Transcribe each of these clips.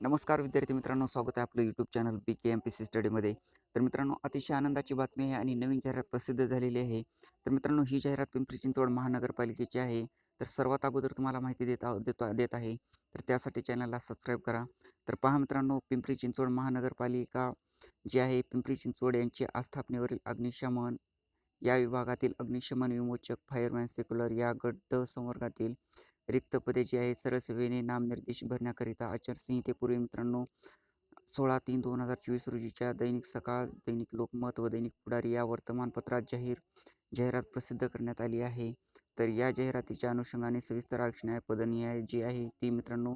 नमस्कार विद्यार्थी मित्रांनो स्वागत आहे आपलं YouTube channel B K M P C स्टडीमध्ये तर मित्रांनो अतिशय आनंदाची बातमी आहे आणि नवीन जाहिरात प्रसिद्ध झालेली आहे. तर मित्रांनो ही जाहिरात पिंपरी चिंचवड महानगरपालिकेची आहे. तर सर्वात अगोदर तुम्हाला माहिती देत देतो देत आहे. तर त्यासाठी चॅनलला सबस्क्राईब करा. तर पहा मित्रांनो पिंपरी चिंचवड महानगरपालिका जी आहे पिंपरी चिंचवड यांची आस्थापनेवरील अग्निशमन या विभागातील अग्निशमन विमोचक फायरमॅन सेक्युलर या गट संवर्गातील रिक्त पदे जी आहेत सरळ सेवेने नामनिर्देश भरण्याकरिता आचारसंहितेपूर्वी मित्रांनो सोळा तीन दोन हजार चोवीस रोजीच्या दैनिक सकाळ दैनिक लोकमत व दैनिक पुढारी या वर्तमानपत्रात जाहीर जाहिरात प्रसिद्ध करण्यात आली आहे. तर या जाहिरातीच्या अनुषंगाने सविस्तर आरक्षण पदनिहाय जी आहे ती मित्रांनो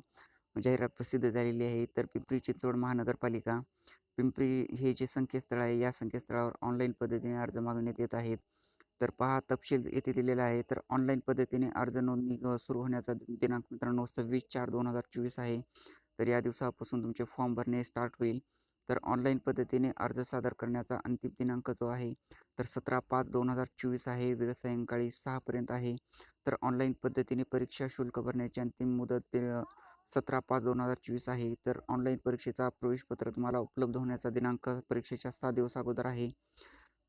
जाहिरात प्रसिद्ध झालेली आहे. तर पिंपरी चिंचवड महानगरपालिका पिंपरी हे जे संकेतस्थळ आहे या संकेतस्थळावर ऑनलाईन पद्धतीने अर्ज मागण्यात येत आहेत. तर पहा तपशील येथे दिलेला आहे. तर ऑनलाईन पद्धतीने अर्ज नोंदणी सुरू होण्याचा दिनांक मित्रांनो सव्वीस चार दोन हजार चोवीस आहे. तर या दिवसापासून तुमचे फॉर्म भरणे स्टार्ट होईल. तर ऑनलाईन पद्धतीने अर्ज सादर करण्याचा अंतिम दिनांक जो आहे तर सतरा पाच दोन हजार चोवीस आहे. वेळ सायंकाळी सहापर्यंत आहे. तर ऑनलाईन पद्धतीने परीक्षा शुल्क भरण्याची अंतिम मुदत सतरा पाच दोन हजार चोवीस आहे. तर ऑनलाईन परीक्षेचा प्रवेशपत्र तुम्हाला उपलब्ध होण्याचा दिनांक परीक्षेच्या सात दिवस अगोदर आहे.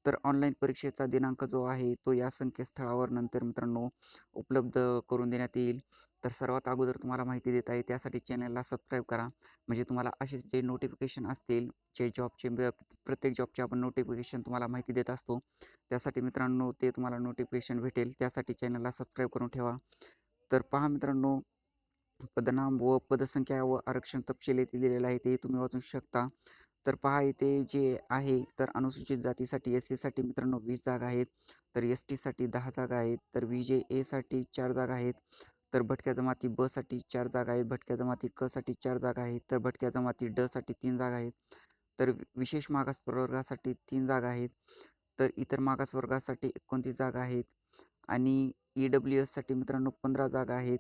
तर ऑनलाईन परीक्षेचा दिनांक जो आहे तो या संकेतस्थळावर नंतर मित्रांनो उपलब्ध करून देण्यात येईल. तर सर्वात अगोदर तुम्हाला माहिती देत आहे त्यासाठी चॅनलला सबस्क्राईब करा. म्हणजे तुम्हाला असेच जे नोटिफिकेशन असतील जे जॉबचे प्रत्येक जॉबचे आपण नोटिफिकेशन तुम्हाला माहिती देत असतो त्यासाठी मित्रांनो ते तुम्हाला नोटिफिकेशन भेटेल त्यासाठी चॅनलला सबस्क्राईब करून ठेवा. तर पहा मित्रांनो पदनाम व पदसंख्या व आरक्षण तपशील येथे दिलेलं आहे ते तुम्ही वाचू शकता. तर पहा इथे जे आहे तर अनुसूचित जातीसाठी एस सीसाठी मित्रांनो वीस जागा आहेत. तर एस टीसाठी दहा जागा आहेत. तर व्ही जे एसाठी चार जागा आहेत. तर भटक्या जमाती बसाठी चार जागा आहेत. भटक्या जमाती कसाठी चार जागा आहेत. तर भटक्या जमाती डसाठी तीन जागा आहेत. तर विशेष मागास प्रवर्गासाठी तीन जागा आहेत. तर इतर मागासवर्गासाठी एकोणतीस जागा आहेत. आणि ई डब्ल्यू एससाठी मित्रांनो पंधरा जागा आहेत.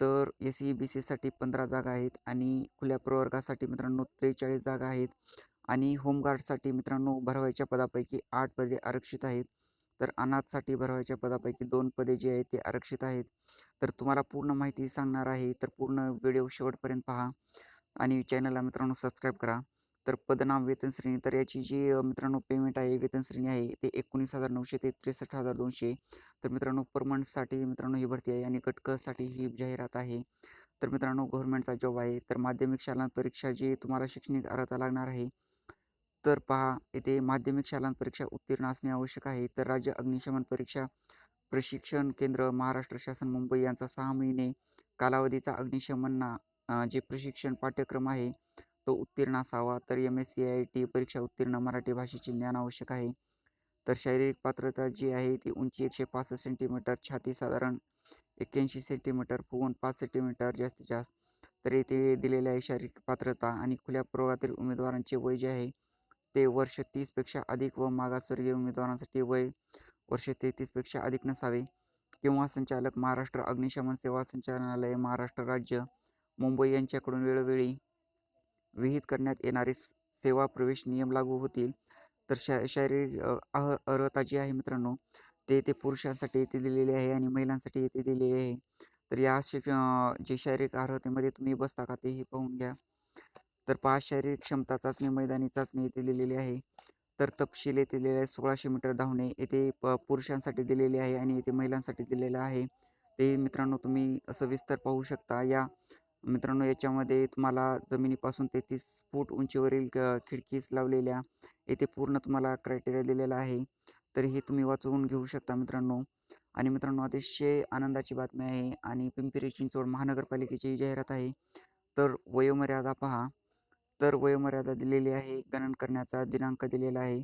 तर एस सी बी सीसाठी पंधरा जागा आहेत आणि खुल्या प्रवर्गासाठी मित्रांनो त्रेचाळीस जागा आहेत आणि होमगार्डसाठी मित्रांनो भरवायच्या पदापैकी आठ पदे आरक्षित आहेत. तर अनाथसाठी भरवायच्या पदापैकी दोन पदे जी आहेत ते आरक्षित आहेत. तर तुम्हाला पूर्ण माहिती सांगणार आहे तर पूर्ण व्हिडिओ शेवटपर्यंत पहा आणि चॅनलला मित्रांनो सबस्क्राईब करा. तर पदनाम वेतन श्रेणी तर याची जी मित्रांनो पेमेंट आहे वेतन श्रेणी आहे ते एकोणीस हजार नऊशे ते त्रेसष्ट हजार दोनशे. तर मित्रांनो परमंटसाठी मित्रांनो ही भरती आहे आणि कटकसाठी ही जाहिरात आहे. तर मित्रांनो गव्हर्नमेंटचा जॉब आहे. तर माध्यमिक शाला परीक्षा जी तुम्हाला शैक्षणिक अर्हता लागणार आहे. तर पहा येथे माध्यमिक शालांत परीक्षा उत्तीर्ण असणे आवश्यक आहे. तर राज्य अग्निशमन परीक्षा प्रशिक्षण केंद्र महाराष्ट्र शासन मुंबई यांचा सहा महिने कालावधीचा अग्निशमन जे प्रशिक्षण पाठ्यक्रम आहे तो उत्तीर्ण असावा. तर M S C I T परीक्षा उत्तीर्ण मराठी भाषेचे ज्ञान आवश्यक आहे. तर शारीरिक पात्रता जी आहे ती उंची एकशे पासष्ट सेंटीमीटर छाती साधारण एक्क्याऐंशी सेंटीमीटर फुगून पाच सेंटीमीटर जास्तीत जास्त. तर येथे दिलेल्या आहे शारीरिक पात्रता आणि खुल्या प्रवर्गातील उमेदवारांचे वय जे आहे ते वर्ष तीसपेक्षा अधिक व मागासवर्गीय उमेदवारांसाठी वय वर्ष तेहतीसपेक्षा अधिक नसावे. किंवा संचालक महाराष्ट्र अग्निशमन सेवा संचालनालय महाराष्ट्र राज्य मुंबई यांच्याकडून वेळोवेळी विहित करण्यात येणारे सेवा प्रवेश नियम लागू होतील. तर शा शारीरिक अह अर्हता जी आहे मित्रांनो ते ते पुरुषांसाठी येथे दिलेले आहे आणि महिलांसाठी येथे दिलेले आहे. तर या शिक जे शारीरिक अर्हतेमध्ये तुम्ही बसता का तेही पाहून घ्या. तर पाच शारीरिक क्षमता चाचणी मैदानी चाचणी येथे दिलेली आहे. तर तपशील येथे दिलेले आहे सोळाशे मीटर धावणे येथे प पुरुषांसाठी दिलेले आहे आणि येथे महिलांसाठी दिलेलं आहे. ते मित्रांनो तुम्ही सविस्तर पाहू शकता. या मित्रांनो याच्यामध्ये तुम्हाला जमिनीपासून तेहतीस फूट उंचीवरील क- खिडकीस लावलेल्या येथे पूर्ण तुम्हाला क्रायटेरिया दिलेला आहे. तर हे तुम्ही वाचवून घेऊ शकता मित्रांनो. आणि मित्रांनो अतिशय आनंदाची बातमी आहे आणि पिंपरी चिंचवड महानगरपालिकेची जाहिरात आहे. तर वयोमर्यादा पहा. तर वयोमर्यादा दिलेली आहे गणन करण्याचा दिनांक दिलेला आहे.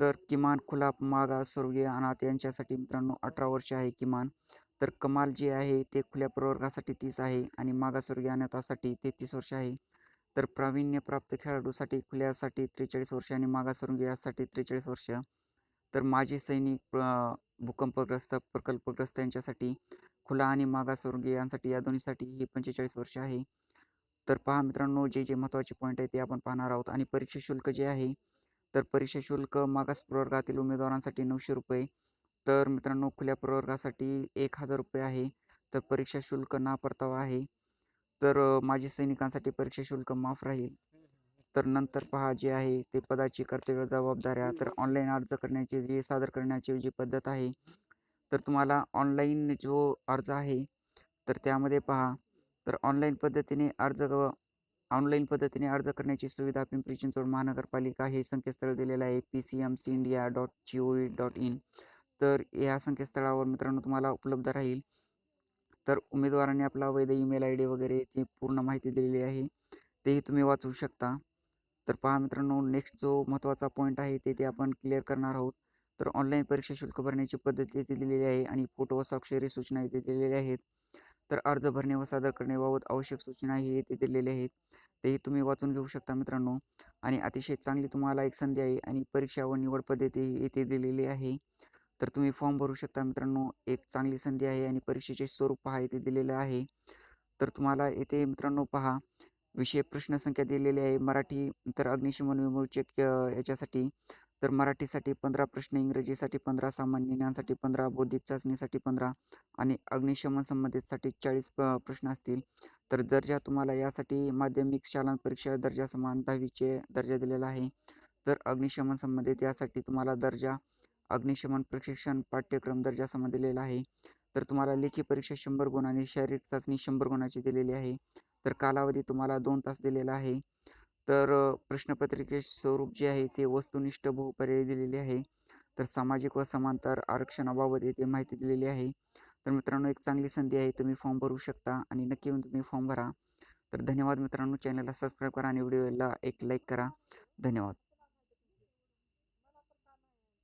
तर किमान खुला मागा स्वर्गीय अनाथ यांच्यासाठी मित्रांनो अठरा वर्ष आहे किमान. तर कमाल जे आहे ते खुल्या प्रवर्गासाठी तीस आहे आणि मागासवर्गीय अनाथासाठी तेहतीस वर्ष आहे. तर प्रावीण्यप्राप्त खेळाडूसाठी खुल्यासाठी त्रेचाळीस वर्ष आणि मागासवर्गीयासाठी त्रेचाळीस वर्ष. तर माजी सैनिक भूकंपग्रस्त प्रकल्पग्रस्त यांच्यासाठी खुला आणि मागासवर्गीयांसाठी या दोन्हीसाठी ही पंचेचाळीस वर्ष आहे. तर पहा मित्रांनो जे जे महत्त्वाचे पॉईंट आहे ते आपण पाहणार आहोत आणि परीक्षा शुल्क जे आहे तर परीक्षा शुल्क मागास प्रवर्गातील उमेदवारांसाठी नऊशे रुपये तर मित्रांनो खुल्या प्रवर्गासाठी एक हजार रुपये आहे. तर परीक्षा शुल्क ना परतावा आहे. तर माजी सैनिकांसाठी परीक्षा शुल्क माफ राहील. तर नंतर पहा जे आहे ते पदाची कर्तव्य जबाबदाऱ्या तर ऑनलाईन अर्ज करण्याची जी सादर करण्याची जी पद्धत आहे तर तुम्हाला ऑनलाईन जो अर्ज आहे तर त्यामध्ये पहा तर ऑनलाईन पद्धतीने अर्ज ऑनलाईन पद्धतीने अर्ज करण्याची सुविधा पिंपरी चिंचवड महानगरपालिका हे संकेतस्थळ दिलेलं आहे. P C M C India dot G O V dot in तर या संकेतस्थळावर मित्रांनो तुम्हाला उपलब्ध राहील. तर उमेदवारांनी आपला वैध ईमेल आय डी वगैरे ती पूर्ण माहिती दिलेली आहे. तेही तुम्ही वाचू शकता. तर पहा मित्रांनो नेक्स्ट जो महत्त्वाचा पॉईंट आहे ते ते आपण क्लिअर करणार आहोत. तर ऑनलाईन परीक्षा शुल्क भरण्याची पद्धती येथे दिलेली आहे आणि फोटो व स्वाक्षरी सूचना येथे दिलेल्या आहेत. तर अर्ज भरणे व सादर करण्याबाबत आवश्यक सूचना ही येथे दिलेल्या आहेत. तेही तुम्ही वाचून घेऊ शकता मित्रांनो. आणि अतिशय चांगली तुम्हाला एक संधी आहे आणि परीक्षा व निवड पद्धती येथे दिलेली आहे. तर तुम्ही फॉर्म भरू शकता मित्रांनो. एक चांगली संधी आहे आणि परीक्षेचे स्वरूप पहा येथे दिलेलं आहे. तर तुम्हाला येथे मित्रांनो पहा विषय प्रश्नसंख्या दिलेली आहे. मराठी तर अग्निशमन विमोचक याच्यासाठी. तर मराठीसाठी पंधरा प्रश्न इंग्रजीसाठी पंधरा सामान्य ज्ञानसाठी पंधरा बौद्धिक चाचणीसाठी पंधरा आणि अग्निशमन संबंधितसाठी चाळीस प्रश्न असतील. तर दर्जा तुम्हाला यासाठी माध्यमिक शालांत परीक्षा दर्जा समान दहावीचे दर्जा दिलेला आहे. तर अग्निशमन संबंधित यासाठी तुम्हाला दर्जा अग्निशमन प्रशिक्षण पाठ्यक्रम दर्जासमान दिलेला आहे. तर तुम्हाला लेखी परीक्षा शंभर गुण आणि शारीरिक चाचणी शंभर गुणाची दिलेली आहे. तर कालावधी तुम्हाला दोन तास दिलेला आहे. तर प्रश्नपत्रिके स्वरूप जे आहे ते वस्तुनिष्ठ बहुपर्यायी दिलेले आहे. तर सामाजिक व समांतर आरक्षणाबाबत येथे माहिती दिलेली आहे. तर मित्रांनो एक चांगली संधी आहे तुम्ही फॉर्म भरू शकता आणि नक्की तुम्ही फॉर्म भरा. तर धन्यवाद मित्रांनो चॅनलला सबस्क्राईब करा आणि व्हिडिओला एक लाईक करा. धन्यवाद.